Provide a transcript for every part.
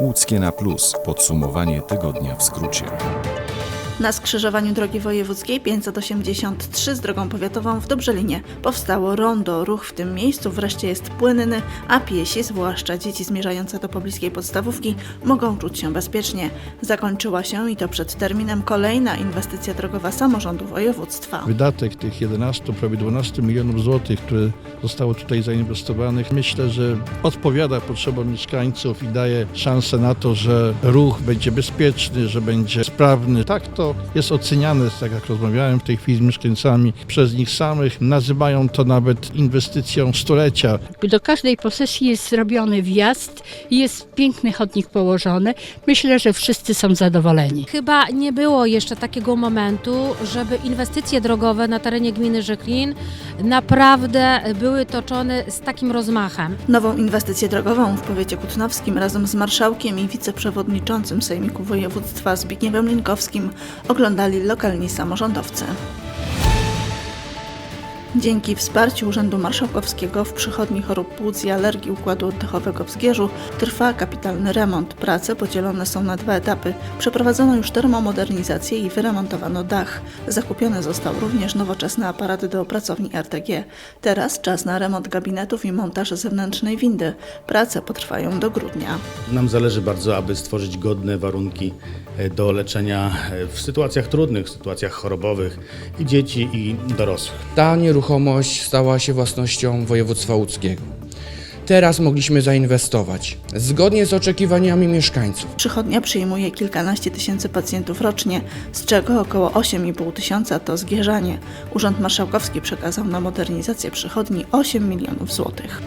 Łódzkie na plus. Podsumowanie tygodnia w skrócie. Na skrzyżowaniu drogi wojewódzkiej 583 z drogą powiatową w Dobrzelinie powstało rondo. Ruch w tym miejscu wreszcie jest płynny, a piesi, zwłaszcza dzieci zmierzające do pobliskiej podstawówki, mogą czuć się bezpiecznie. Zakończyła się i to przed terminem kolejna inwestycja drogowa samorządu województwa. Wydatek tych 11, prawie 12 milionów złotych, które zostało tutaj zainwestowanych, myślę, że odpowiada potrzebom mieszkańców i daje szansę na to, że ruch będzie bezpieczny, że będzie sprawny. Tak to jest oceniane, tak jak rozmawiałem w tej chwili z mieszkańcami, przez nich samych. Nazywają to nawet inwestycją stulecia. Do każdej posesji jest zrobiony wjazd i jest piękny chodnik położony. Myślę, że wszyscy są zadowoleni. Chyba nie było jeszcze takiego momentu, żeby inwestycje drogowe na terenie gminy Żyklin naprawdę były toczone z takim rozmachem. Nową inwestycję drogową w powiecie kutnowskim razem z marszałkiem i wiceprzewodniczącym Sejmiku Województwa Zbigniewem Linkowskim oglądali lokalni samorządowcy. Dzięki wsparciu Urzędu Marszałkowskiego w przychodni chorób płuc i alergii układu oddechowego w Zgierzu trwa kapitalny remont. Prace podzielone są na dwa etapy. Przeprowadzono już termomodernizację i wyremontowano dach. Zakupiony został również nowoczesny aparat do pracowni RTG. Teraz czas na remont gabinetów i montaż zewnętrznej windy. Prace potrwają do grudnia. Nam zależy bardzo, aby stworzyć godne warunki e, do leczenia e, w sytuacjach trudnych, w sytuacjach chorobowych i dzieci, i dorosłych. Ta nieruchomość stała się własnością województwa łódzkiego. Teraz mogliśmy zainwestować zgodnie z oczekiwaniami mieszkańców. Przychodnia przyjmuje kilkanaście tysięcy pacjentów rocznie, z czego około 8,5 tysiąca to zgierzanie. Urząd Marszałkowski przekazał na modernizację przychodni 8 milionów złotych.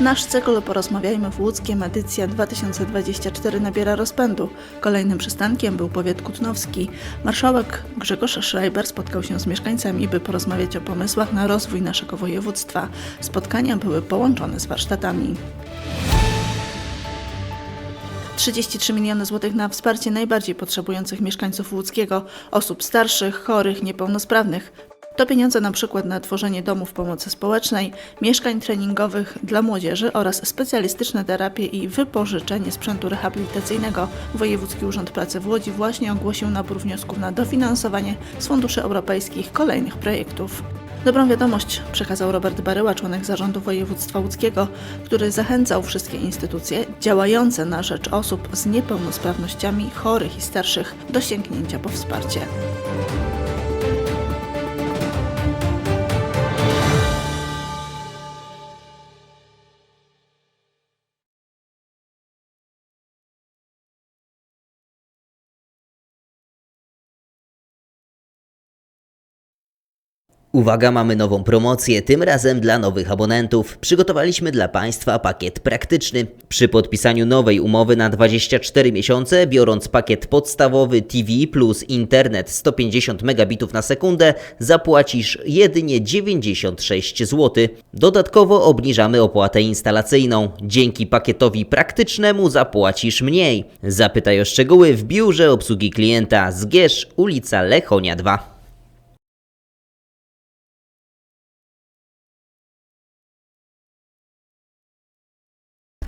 Nasz cykl Porozmawiajmy w Łódzkiem edycja 2024 nabiera rozpędu. Kolejnym przystankiem był powiat kutnowski. Marszałek Grzegorz Schreiber spotkał się z mieszkańcami, by porozmawiać o pomysłach na rozwój naszego województwa. Spotkania były połączone z warsztatami. 33 miliony złotych na wsparcie najbardziej potrzebujących mieszkańców łódzkiego, osób starszych, chorych, niepełnosprawnych. To pieniądze na przykład na tworzenie domów pomocy społecznej, mieszkań treningowych dla młodzieży oraz specjalistyczne terapie i wypożyczenie sprzętu rehabilitacyjnego. Wojewódzki Urząd Pracy w Łodzi właśnie ogłosił nabór wniosków na dofinansowanie z funduszy europejskich kolejnych projektów. Dobrą wiadomość przekazał Robert Baryła, członek zarządu województwa łódzkiego, który zachęcał wszystkie instytucje działające na rzecz osób z niepełnosprawnościami, chorych i starszych do sięgnięcia po wsparcie. Uwaga, mamy nową promocję, tym razem dla nowych abonentów. Przygotowaliśmy dla Państwa pakiet praktyczny. Przy podpisaniu nowej umowy na 24 miesiące, biorąc pakiet podstawowy TV plus internet 150 megabitów na sekundę, zapłacisz jedynie 96 zł. Dodatkowo obniżamy opłatę instalacyjną. Dzięki pakietowi praktycznemu zapłacisz mniej. Zapytaj o szczegóły w biurze obsługi klienta Zgierz, ulica Lechonia 2.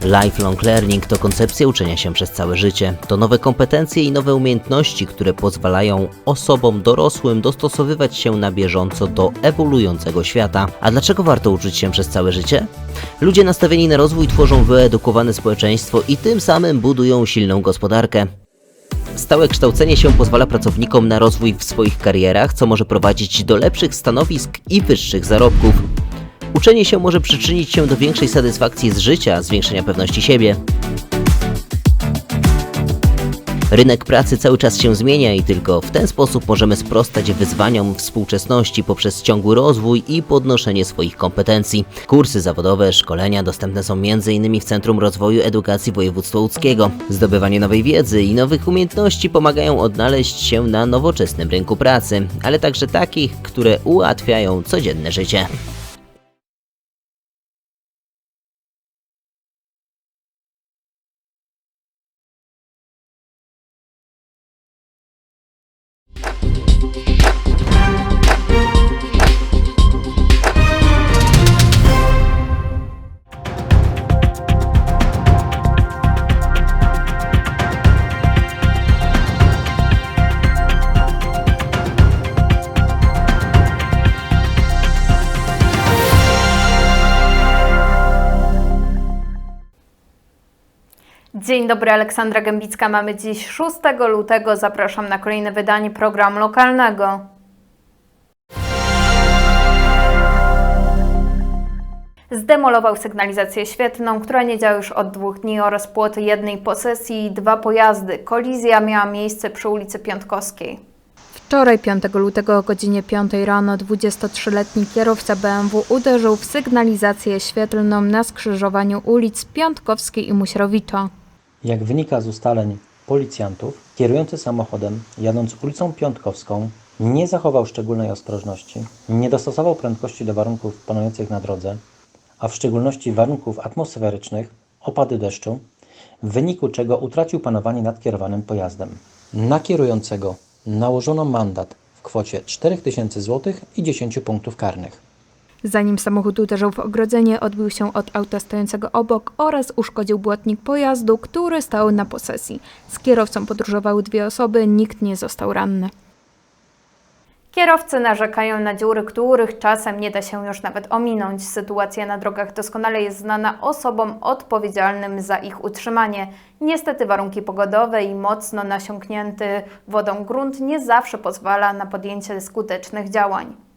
Lifelong learning to koncepcja uczenia się przez całe życie. To nowe kompetencje i nowe umiejętności, które pozwalają osobom dorosłym dostosowywać się na bieżąco do ewoluującego świata. A dlaczego warto uczyć się przez całe życie? Ludzie nastawieni na rozwój tworzą wyedukowane społeczeństwo i tym samym budują silną gospodarkę. Stałe kształcenie się pozwala pracownikom na rozwój w swoich karierach, co może prowadzić do lepszych stanowisk i wyższych zarobków. Uczenie się może przyczynić się do większej satysfakcji z życia, zwiększenia pewności siebie. Rynek pracy cały czas się zmienia i tylko w ten sposób możemy sprostać wyzwaniom współczesności poprzez ciągły rozwój i podnoszenie swoich kompetencji. Kursy zawodowe, szkolenia dostępne są m.in. w Centrum Rozwoju Edukacji Województwa Łódzkiego. Zdobywanie nowej wiedzy i nowych umiejętności pomagają odnaleźć się na nowoczesnym rynku pracy, ale także takich, które ułatwiają codzienne życie. Dzień dobry, Aleksandra Gębicka. Mamy dziś 6 lutego. Zapraszam na kolejne wydanie programu lokalnego. Zdemolował sygnalizację świetlną, która nie działa już od dwóch dni oraz płoty jednej posesji i dwa pojazdy. Kolizja miała miejsce przy ulicy Piątkowskiej. Wczoraj 5 lutego o godzinie 5 rano 23-letni kierowca BMW uderzył w sygnalizację świetlną na skrzyżowaniu ulic Piątkowskiej i Muśrowicza. Jak wynika z ustaleń policjantów, kierujący samochodem, jadąc ulicą Piątkowską, nie zachował szczególnej ostrożności, nie dostosował prędkości do warunków panujących na drodze, a w szczególności warunków atmosferycznych, opady deszczu, w wyniku czego utracił panowanie nad kierowanym pojazdem. Na kierującego nałożono mandat w kwocie 4000 zł i 10 punktów karnych. Zanim samochód uderzył w ogrodzenie, odbił się od auta stojącego obok oraz uszkodził błotnik pojazdu, który stał na posesji. Z kierowcą podróżowały dwie osoby, nikt nie został ranny. Kierowcy narzekają na dziury, których czasem nie da się już nawet ominąć. Sytuacja na drogach doskonale jest znana osobom odpowiedzialnym za ich utrzymanie. Niestety warunki pogodowe i mocno nasiąknięty wodą grunt nie zawsze pozwala na podjęcie skutecznych działań.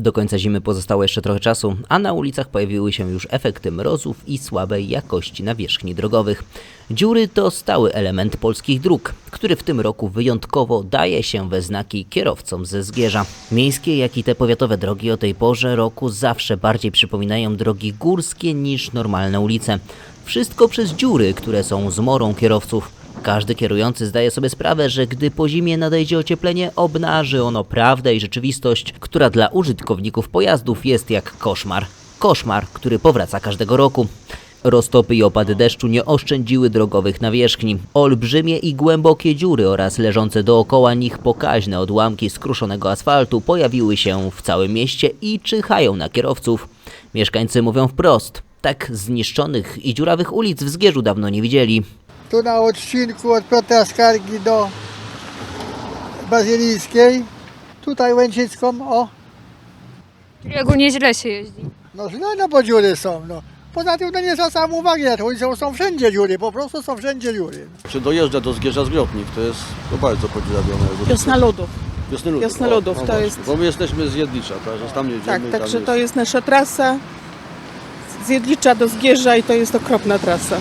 Do końca zimy pozostało jeszcze trochę czasu, a na ulicach pojawiły się już efekty mrozów i słabej jakości nawierzchni drogowych. Dziury to stały element polskich dróg, który w tym roku wyjątkowo daje się we znaki kierowcom ze Zgierza. Miejskie, jak i te powiatowe drogi o tej porze roku zawsze bardziej przypominają drogi górskie niż normalne ulice. Wszystko przez dziury, które są zmorą kierowców. Każdy kierujący zdaje sobie sprawę, że gdy po zimie nadejdzie ocieplenie, obnaży ono prawdę i rzeczywistość, która dla użytkowników pojazdów jest jak koszmar. Koszmar, który powraca każdego roku. Roztopy i opady deszczu nie oszczędziły drogowych nawierzchni. Olbrzymie i głębokie dziury oraz leżące dookoła nich pokaźne odłamki skruszonego asfaltu pojawiły się w całym mieście i czyhają na kierowców. Mieszkańcy mówią wprost, tak zniszczonych i dziurawych ulic w Zgierzu dawno nie widzieli. Tu na odcinku od Piotra Skargi do Bazylijskiej. Tutaj Łęcicką, o. Czyli ogólnie źle się jeździ. No źle, no bo dziury są, no. Poza tym no nie zwracam uwagi na to, ulicą są wszędzie dziury, po prostu są wszędzie dziury. Czy dojeżdża do Zgierza Zgrotnik, to jest to bardzo podziurawione. Wiosna Ludów. Wiosny Ludów. Wiosna o, Ludów, no to właśnie, jest- Bo my jesteśmy z Jedlicza, tak, że tam jedziemy. Tak, i także to jest nasza trasa z Jedlicza do Zgierza i to jest okropna trasa.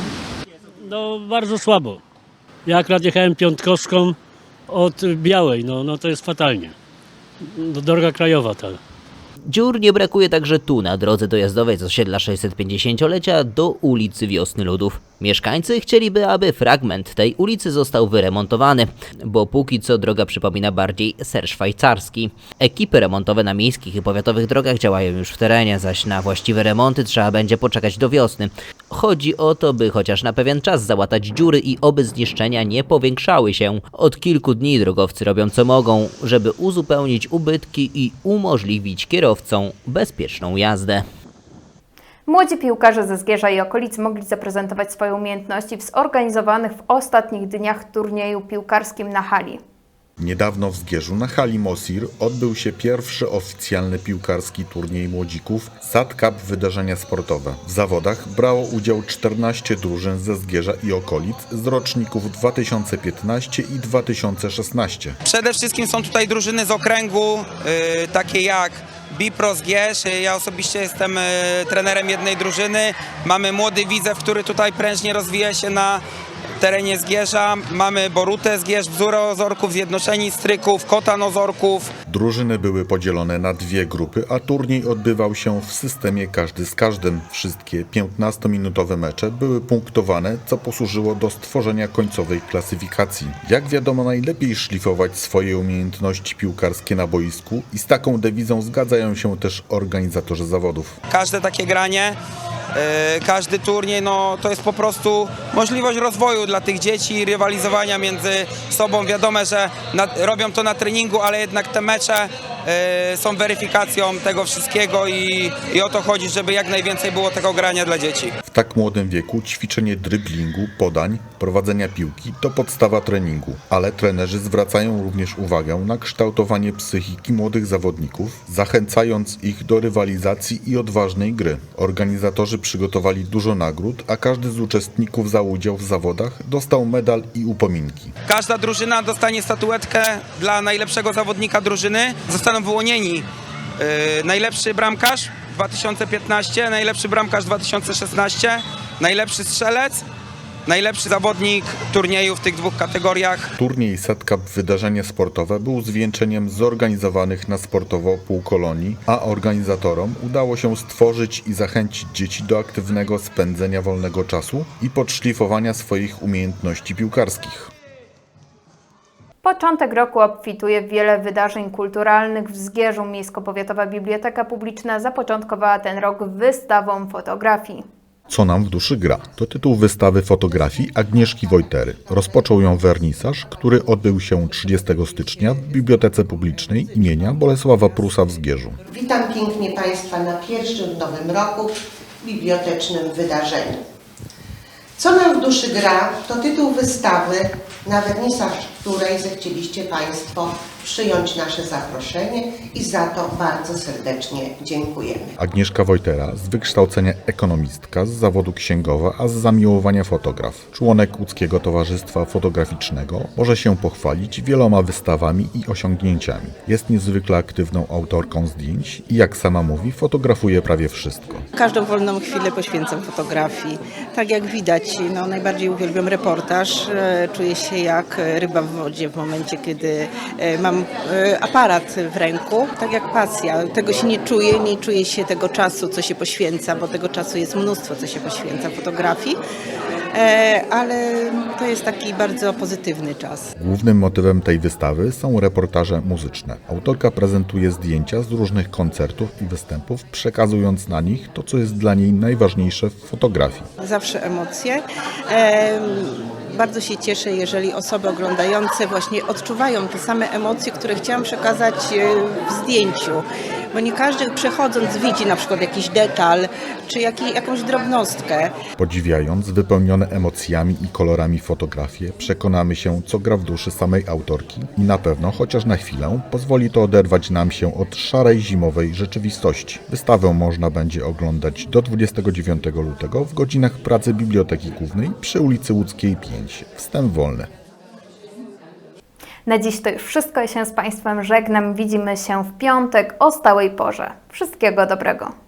No bardzo słabo. Ja akurat jechałem piątkowską od Białej, no, no to jest fatalnie. No, droga krajowa ta. Dziur nie brakuje także tu, na drodze dojazdowej z osiedla 650-lecia do ulicy Wiosny Ludów. Mieszkańcy chcieliby, aby fragment tej ulicy został wyremontowany, bo póki co droga przypomina bardziej ser szwajcarski. Ekipy remontowe na miejskich i powiatowych drogach działają już w terenie, zaś na właściwe remonty trzeba będzie poczekać do wiosny. Chodzi o to, by chociaż na pewien czas załatać dziury i oby zniszczenia nie powiększały się. Od kilku dni drogowcy robią co mogą, żeby uzupełnić ubytki i umożliwić kierowcom bezpieczną jazdę. Młodzi piłkarze ze Zgierza i okolic mogli zaprezentować swoje umiejętności w zorganizowanych w ostatnich dniach turnieju piłkarskim na hali. Niedawno w Zgierzu na hali Mosir odbył się pierwszy oficjalny piłkarski turniej młodzików SAT Cup Wydarzenia Sportowe. W zawodach brało udział 14 drużyn ze Zgierza i okolic z roczników 2015 i 2016. Przede wszystkim są tutaj drużyny z okręgu, y, takie jak Bipro Zgierz. Ja osobiście jestem y, trenerem jednej drużyny. Mamy młody Widzew, który tutaj prężnie rozwija się na terenie Zgierza. Mamy Borutę Zgierz, Bzurę Ozorków, Zjednoczeni Stryków, Kotan Ozorków. Drużyny były podzielone na dwie grupy, a turniej odbywał się w systemie każdy z każdym. Wszystkie 15-minutowe mecze były punktowane, co posłużyło do stworzenia końcowej klasyfikacji. Jak wiadomo, najlepiej szlifować swoje umiejętności piłkarskie na boisku i z taką dewizą zgadzają się też organizatorzy zawodów. Każde takie granie, y, każdy turniej, no to jest po prostu możliwość rozwoju dla tych dzieci, rywalizowania między sobą. Wiadomo, że na, robią to na treningu, ale jednak te mecze nossa są weryfikacją tego wszystkiego i, i o to chodzi, żeby jak najwięcej było tego grania dla dzieci. W tak młodym wieku ćwiczenie dryblingu, podań, prowadzenia piłki to podstawa treningu, ale trenerzy zwracają również uwagę na kształtowanie psychiki młodych zawodników, zachęcając ich do rywalizacji i odważnej gry. Organizatorzy przygotowali dużo nagród, a każdy z uczestników za udział w zawodach dostał medal i upominki. Każda drużyna dostanie statuetkę dla najlepszego zawodnika drużyny. Zostaną wyłonieni y, najlepszy bramkarz 2015, najlepszy bramkarz 2016, najlepszy strzelec, najlepszy zawodnik turnieju w tych dwóch kategoriach. Turniej Set Cup wydarzenie sportowe był zwieńczeniem zorganizowanych na sportowo półkolonii, a organizatorom udało się stworzyć i zachęcić dzieci do aktywnego spędzenia wolnego czasu i podszlifowania swoich umiejętności piłkarskich. Początek roku obfituje w wiele wydarzeń kulturalnych. W Zgierzu Miejsko-Powiatowa Biblioteka Publiczna zapoczątkowała ten rok wystawą fotografii. Co nam w duszy gra? To tytuł wystawy fotografii Agnieszki Wojtery. Rozpoczął ją wernisaż, który odbył się 30 stycznia w Bibliotece Publicznej imienia Bolesława Prusa w Zgierzu. Witam pięknie Państwa na pierwszym w nowym roku bibliotecznym wydarzeniu. Co nam w duszy gra to tytuł wystawy, na wernisaż której zechcieliście Państwo przyjąć nasze zaproszenie i za to bardzo serdecznie dziękujemy. Agnieszka Wojtera, z wykształcenia ekonomistka, z zawodu księgowa, a z zamiłowania fotograf. Członek Łódzkiego Towarzystwa Fotograficznego może się pochwalić wieloma wystawami i osiągnięciami. Jest niezwykle aktywną autorką zdjęć i jak sama mówi, fotografuje prawie wszystko. Każdą wolną chwilę poświęcam fotografii. Tak jak widać, no, najbardziej uwielbiam reportaż. E, Czuję się jak ryba w wodzie w momencie, kiedy e, mam e, aparat w ręku, tak jak pasja. Tego się nie czuję, nie czuję się tego czasu, co się poświęca, bo tego czasu jest mnóstwo, co się poświęca fotografii. E, Ale to jest taki bardzo pozytywny czas. Głównym motywem tej wystawy są reportaże muzyczne. Autorka prezentuje zdjęcia z różnych koncertów i występów, przekazując na nich to, co jest dla niej najważniejsze w fotografii. Zawsze emocje. Em, Bardzo się cieszę, jeżeli osoby oglądające właśnie odczuwają te same emocje, które chciałam przekazać e, w zdjęciu. Bo nie każdy przechodząc widzi na przykład jakiś detal, czy jaki, jakąś drobnostkę. Podziwiając wypełnione emocjami i kolorami fotografie, przekonamy się, co gra w duszy samej autorki i na pewno, chociaż na chwilę, pozwoli to oderwać nam się od szarej zimowej rzeczywistości. Wystawę można będzie oglądać do 29 lutego w godzinach pracy Biblioteki Głównej przy ulicy Łódzkiej 5. Wstęp wolny. Na dziś to już wszystko. Ja się z Państwem żegnam. Widzimy się w piątek o stałej porze. Wszystkiego dobrego.